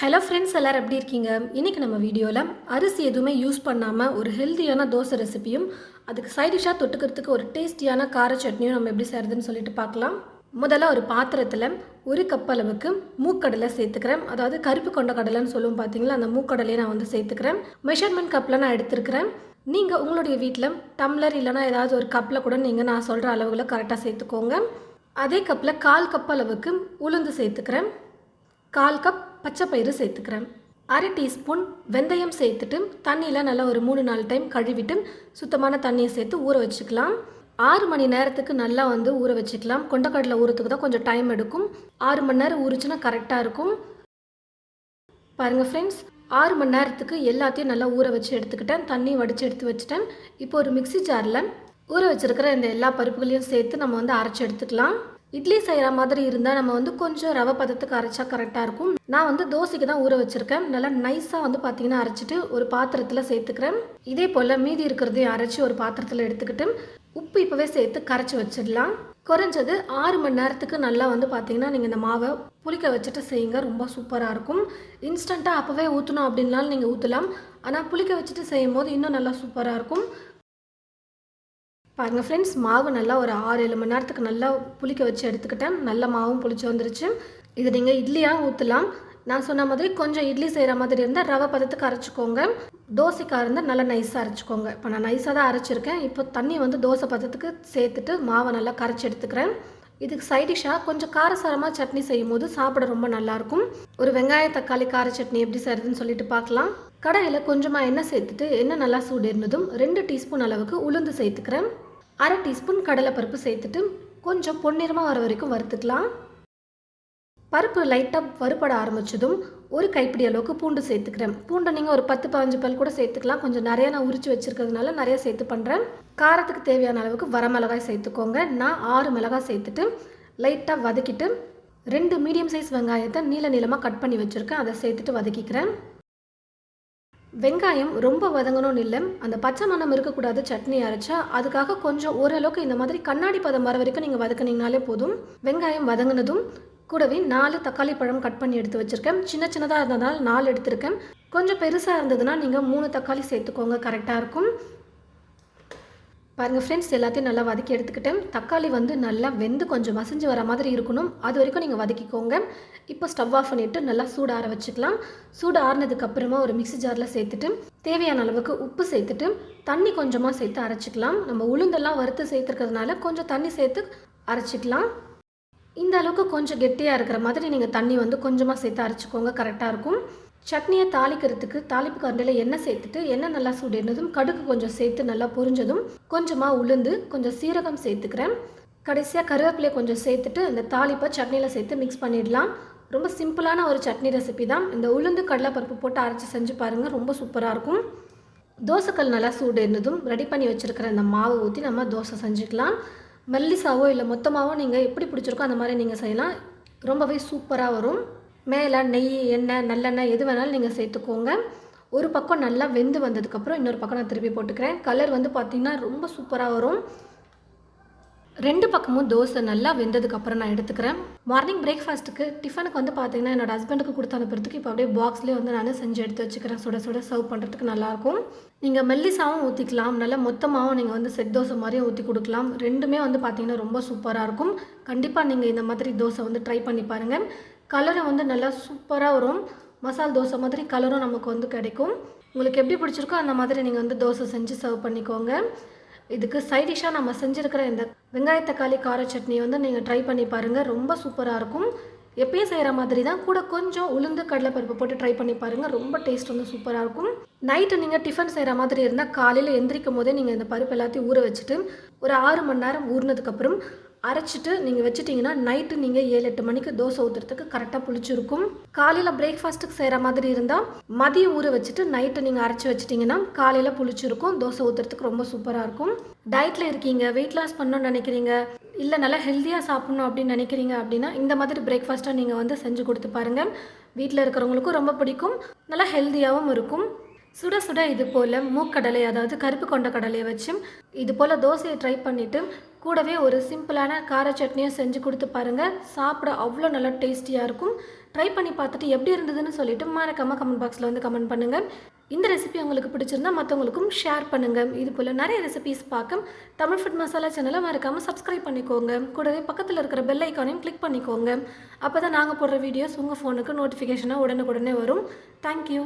Hello friends எல்லோரும் எப்படி இருக்கீங்க? இன்றைக்கி நம்ம வீடியோவில் அரிசி எதுவுமே யூஸ் பண்ணாமல் ஒரு ஹெல்த்தியான தோசை ரெசிபியும் அதுக்கு சைட் டிஷ்ஷாக தொட்டுக்கிறதுக்கு ஒரு டேஸ்டியான கார சட்னியும் நம்ம எப்படி செய்கிறதுன்னு சொல்லிட்டு பார்க்கலாம். முதல்ல ஒரு பாத்திரத்தில் ஒரு கப் அளவுக்கு மூக்கடலை சேர்த்துக்கிறேன். அதாவது கருப்பு கொண்ட கடலைன்னு சொல்லுவோம் பார்த்தீங்களா அந்த மூக்கடலையை நான் வந்து சேர்த்துக்கிறேன். மெஷர்மெண்ட் கப்பில் நான் எடுத்துருக்கிறேன். நீங்கள் உங்களுடைய வீட்டில் டம்ளர் இல்லைனா ஏதாவது ஒரு கப்பில் கூட நீங்கள் நான் சொல்கிற அளவில் கரெக்டாக சேர்த்துக்கோங்க. அதே கப்பில் கால் கப் அளவுக்கு உளுந்து சேர்த்துக்கிறேன். கால் கப் பச்சை பயிறு சேர்த்துக்கிறேன். அரை டீஸ்பூன் வெந்தயம் சேர்த்துட்டு தண்ணியில் நல்லா ஒரு மூணு நாலு டைம் கழுவிட்டு சுத்தமான தண்ணியை சேர்த்து ஊற வச்சுக்கலாம். ஆறு மணி நேரத்துக்கு நல்லா வந்து ஊற வச்சுக்கலாம். கொண்டக்கடலை ஊறத்துக்கு தான் கொஞ்சம் டைம் எடுக்கும். ஆறு மணி நேரம் ஊறிச்சுன்னா கரெக்டாக இருக்கும். பாருங்கள் ஃப்ரெண்ட்ஸ் ஆறு மணி நேரத்துக்கு எல்லாத்தையும் நல்லா ஊற வச்சு எடுத்துக்கிட்டேன். தண்ணி வடித்து எடுத்து வச்சுட்டேன். இப்போ ஒரு மிக்ஸி ஜாரில் ஊற வச்சுருக்கிற இந்த எல்லா பருப்புகளையும் சேர்த்து நம்ம வந்து அரைச்சி எடுத்துக்கலாம். இட்லி செய்கிற மாதிரி இருந்தால் நம்ம வந்து கொஞ்சம் ரவை பதத்துக்கு அரைச்சா கரெக்டாக இருக்கும். நான் வந்து தோசைக்கு தான் ஊற வச்சுருக்கேன். நல்லா நைஸாக வந்து பார்த்தீங்கன்னா அரைச்சிட்டு ஒரு பாத்திரத்தில் சேர்த்துக்கிறேன். இதே போல் மீதி இருக்கிறதையும் அரைச்சி ஒரு பாத்திரத்தில் எடுத்துக்கிட்டு உப்பு இப்போவே சேர்த்து கரைச்சி வச்சிடலாம். குறைஞ்சது ஆறு மணி நேரத்துக்கு நல்லா வந்து பார்த்தீங்கன்னா நீங்கள் இந்த மாவை புளிக்க வச்சுட்டு செய்யுங்க. ரொம்ப சூப்பராக இருக்கும். இன்ஸ்டண்ட்டாக அப்போவே ஊற்றணும் அப்படின்னாலும் நீங்கள் ஊற்றலாம் ஆனால் புளிக்க வச்சுட்டு செய்யும் போது இன்னும் நல்லா சூப்பராக இருக்கும். பாருங்கள் ஃப்ரெண்ட்ஸ் மாவு நல்லா ஒரு ஆறு ஏழு மணி நேரத்துக்கு நல்லா புளிக்க வச்சு எடுத்துக்கிட்டேன். நல்ல மாவும் புளிச்சு வந்துருச்சு. இது நீங்கள் இட்லியாக ஊற்றலாம் நான் சொன்ன மாதிரி கொஞ்சம் இட்லி செய்கிற மாதிரி இருந்தால் ரவை பதத்துக்கு அரைச்சிக்கோங்க. தோசைக்காக இருந்தால் நல்லா நைஸாக அரைச்சிக்கோங்க. இப்போ நான் நைஸாக தான் அரைச்சிருக்கேன். இப்போ தண்ணி வந்து தோசை பதத்துக்கு சேர்த்துட்டு மாவை நல்லா கரைச்சி எடுத்துக்கிறேன். இதுக்கு சைடிஷாக கொஞ்சம் காரசாரமாக சட்னி செய்யும் போது சாப்பிட ரொம்ப நல்லாயிருக்கும் ஒரு வெங்காய தக்காளி கார சட்னி எப்படி செய்கிறதுன்னு சொல்லிட்டு பார்க்கலாம். கடையில் கொஞ்சமாக எண்ணெய் சேர்த்துட்டு எண்ணெய் நல்லா சூடு இருந்ததும் ரெண்டு டீஸ்பூன் அளவுக்கு உளுந்து சேர்த்துக்கிறேன். அரை டீஸ்பூன் கடலைப்பருப்பு சேர்த்துட்டு கொஞ்சம் பொன்னிறமாக வர வரைக்கும் வறுத்துக்கலாம். பருப்பு லைட்டாக வறுபட ஆரம்பித்ததும் ஒரு கைப்பிடி அளவுக்கு பூண்டு சேர்த்துக்கிறேன். பூண்டை நீங்கள் ஒரு பத்து பதினஞ்சு பல் கூட சேர்த்துக்கலாம். கொஞ்சம் நிறைய நான் உரிச்சு வச்சுருக்கிறதுனால நிறைய சேர்த்து பண்ணுறேன் காரத்துக்கு தேவையான அளவுக்கு வரமிளகாய் சேர்த்துக்கோங்க. நான் ஆறு மிளகாய் சேர்த்துட்டு லைட்டாக வதக்கிட்டு ரெண்டு மீடியம் சைஸ் வெங்காயத்தை நீள நீளமாக கட் பண்ணி வச்சுருக்கேன். அதை சேர்த்துட்டு வதக்கிக்கிறேன். வெங்காயம் ரொம்ப வதங்கணும்னு இல்லை. அந்த பச்சை மணம் இருக்கக்கூடாது சட்னி அரைச்சா அதுக்காக கொஞ்சம் ஓரளவுக்கு இந்த மாதிரி கண்ணாடி பதம் வர வரைக்கும் நீங்கள் வதக்குனீங்கனாலே போதும். வெங்காயம் வதங்கினதும் கூடவே நாலு தக்காளி பழம் கட் பண்ணி எடுத்து வச்சுருக்கேன். சின்ன சின்னதாக இருந்ததுனால நாலு எடுத்திருக்கேன். கொஞ்சம் பெருசாக இருந்ததுன்னா நீங்கள் மூணு தக்காளி சேர்த்துக்கோங்க கரெக்டாக இருக்கும். பாருங்கள் ஃப்ரெண்ட்ஸ் எல்லாத்தையும் நல்லா வதக்கி எடுத்துக்கிட்டேன் தக்காளி வந்து நல்லா வெந்து கொஞ்சம் மசிஞ்சு வர மாதிரி இருக்கணும். அது வரைக்கும் நீங்கள் வதக்கிக்கோங்க. இப்போ ஸ்டவ் ஆஃப் பண்ணிவிட்டு நல்லா சூடு ஆற வச்சுக்கலாம். சூடு ஆறினதுக்கப்புறமா ஒரு மிக்சி ஜாரில் சேர்த்துட்டு தேவையான அளவுக்கு உப்பு சேர்த்துட்டு தண்ணி கொஞ்சமாக சேர்த்து அரைச்சிக்கலாம். நம்ம உளுந்தெல்லாம் வறுத்து சேர்த்துருக்கிறதுனால கொஞ்சம் தண்ணி சேர்த்து அரைச்சிக்கலாம். இந்த அளவுக்கு கொஞ்சம் கெட்டியாக இருக்கிற மாதிரி நீங்கள் தண்ணி வந்து கொஞ்சமாக சேர்த்து அரைச்சிக்கோங்க. கரெக்டாக இருக்கும். சட்னியை தாளிக்கிறதுக்கு தாளிப்பு கரண்டியில் எண்ணெய் சேர்த்துட்டு எண்ணெய் நல்லா சூடினதும் கடுகு கொஞ்சம் சேர்த்து நல்லா பொரிஞ்சதும் கொஞ்சமாக உளுந்து கொஞ்சம் சீரகம் சேர்த்துக்கிறேன். கடைசியாக கருவேப்பிலையை கொஞ்சம் சேர்த்துட்டு இந்த தாளிப்பை சட்னியில் சேர்த்து மிக்ஸ் பண்ணிடலாம். ரொம்ப சிம்பிளான ஒரு சட்னி ரெசிபி தான். இந்த உளுந்து கடலைப்பருப்பு போட்டு அரைச்சி செஞ்சு பாருங்கள் ரொம்ப சூப்பராக இருக்கும். தோசைக்கல் நல்லா சூடு இருந்ததும் ரெடி பண்ணி வச்சுருக்கிற அந்த மாவு ஊற்றி நம்ம தோசை செஞ்சுக்கலாம். மெல்லிசாவோ இல்லை மொத்தமாகவோ நீங்கள் எப்படி பிடிச்சிருக்கோ அந்த மாதிரி நீங்கள் செய்யலாம். ரொம்பவே சூப்பராக வரும். மேலே நெய் எண்ணெய் நல்லெண்ணெய் எது வேணாலும் நீங்கள் சேர்த்துக்கோங்க. ஒரு பக்கம் நல்லா வெந்து வந்ததுக்கப்புறம் இன்னொரு பக்கம் நான் திருப்பி போட்டுக்கிறேன். கலர் வந்து பார்த்திங்கன்னா ரொம்ப சூப்பராக வரும். ரெண்டு பக்கமும் தோசை நல்லா வெந்ததுக்கப்புறம் நான் எடுத்துக்கிறேன். மார்னிங் பிரேக்ஃபாஸ்ட்டுக்கு டிஃபனுக்கு வந்து பார்த்தீங்கன்னா என்னோட ஹஸ்பண்டுக்கு கொடுத்து அனுப்புறதுக்கு இப்போ அப்படியே பாக்ஸ்லேயே வந்து நான் செஞ்சு எடுத்து வச்சுக்கிறேன். சுட சுட சர்வ் பண்ணுறதுக்கு நல்லாயிருக்கும். நீங்கள் மெல்லிசாவும் ஊற்றிக்கலாம் நல்லா மொத்தமாகவும் நீங்கள் வந்து செட் தோசை மாதிரியும் ஊற்றி கொடுக்கலாம். ரெண்டுமே வந்து பார்த்தீங்கன்னா ரொம்ப சூப்பராக இருக்கும். கண்டிப்பாக நீங்கள் இந்த மாதிரி தோசை வந்து ட்ரை பண்ணி பாருங்கள் கலரும் வந்து நல்லா சூப்பராக வரும். மசால் தோசை மாதிரி கலரும் நமக்கு வந்து கிடைக்கும். உங்களுக்கு எப்படி பிடிச்சிருக்கோ அந்த மாதிரி நீங்கள் வந்து தோசை செஞ்சு சர்வ் பண்ணிக்கோங்க. இதுக்கு சைடிஷாக நம்ம செஞ்சுருக்கிற இந்த வெங்காய தக்காளி கார சட்னி வந்து நீங்கள் ட்ரை பண்ணி பாருங்கள் ரொம்ப சூப்பராக இருக்கும். எப்பயும் செய்கிற மாதிரி தான். கூட கொஞ்சம் உளுந்து கடலைப்பருப்பு போட்டு ட்ரை பண்ணி பாருங்கள் ரொம்ப டேஸ்ட் வந்து சூப்பராக இருக்கும். நைட்டு நீங்கள் டிஃபன் செய்கிற மாதிரி இருந்தால் காலையில் எந்திரிக்கும் போதே நீங்கள் இந்த பருப்பு எல்லாத்தையும் ஊற வச்சுட்டு ஒரு ஆறு மணி நேரம் ஊறினதுக்கப்புறம் அரைச்சிட்டு நீங்கள் வச்சுட்டிங்கன்னா நைட்டு நீங்கள் ஏழு எட்டு மணிக்கு தோசை ஊற்றுறதுக்கு கரெக்டாக புளிச்சிருக்கும். காலையில் பிரேக்ஃபாஸ்ட்டுக்கு செய்கிற மாதிரி இருந்தால் மதியம் ஊற வச்சுட்டு நைட்டு நீங்கள் அரைச்சி வச்சிட்டிங்கன்னா காலையில் புளிச்சிருக்கும் தோசை ஊற்றுறதுக்கு ரொம்ப சூப்பராக இருக்கும். டயட்டில் இருக்கீங்க வெயிட் லாஸ் பண்ணணும்னு நினைக்கிறீங்க இல்லை நல்லா ஹெல்த்தியாக சாப்பிட்ணும் அப்படின்னு நினைக்கிறீங்க அப்படின்னா இந்த மாதிரி பிரேக்ஃபாஸ்ட்டாக நீங்கள் வந்து செஞ்சு கொடுத்து பாருங்கள் வீட்டில் இருக்கிறவங்களுக்கும் ரொம்ப பிடிக்கும் நல்லா ஹெல்த்தியாகவும் இருக்கும். சுட சுட இது போல் மூக்கடலை அதாவது கருப்பு கொண்ட கடலையை வச்சு இது போல் தோசையை ட்ரை பண்ணிவிட்டு கூடவே ஒரு சிம்பிளான கார சட்னியும் செஞ்சு கொடுத்து பாருங்கள் சாப்பிட அவ்வளோ நல்லா டேஸ்டியாக இருக்கும். ட்ரை பண்ணி பார்த்துட்டு எப்படி இருந்ததுன்னு சொல்லிட்டு மறக்காமல் கமெண்ட் பாக்ஸில் வந்து கமெண்ட் பண்ணுங்கள் இந்த ரெசிபி உங்களுக்கு பிடிச்சிருந்தா மற்றவங்களுக்கும் ஷேர் பண்ணுங்கள் இது போல் நிறைய ரெசிபிஸ் பார்க்க தமிழ் ஃபுட் மசாலா சேனலை மறக்காமல் சப்ஸ்கிரைப் பண்ணிக்கோங்க. கூடவே பக்கத்தில் இருக்கிற பெல் ஐக்கானையும் கிளிக் பண்ணிக்கோங்க. அப்போ தான் நாங்கள் போடுற வீடியோஸ் உங்கள் ஃபோனுக்கு நோட்டிஃபிகேஷனாக உடனுக்குடனே வரும். தேங்க்யூ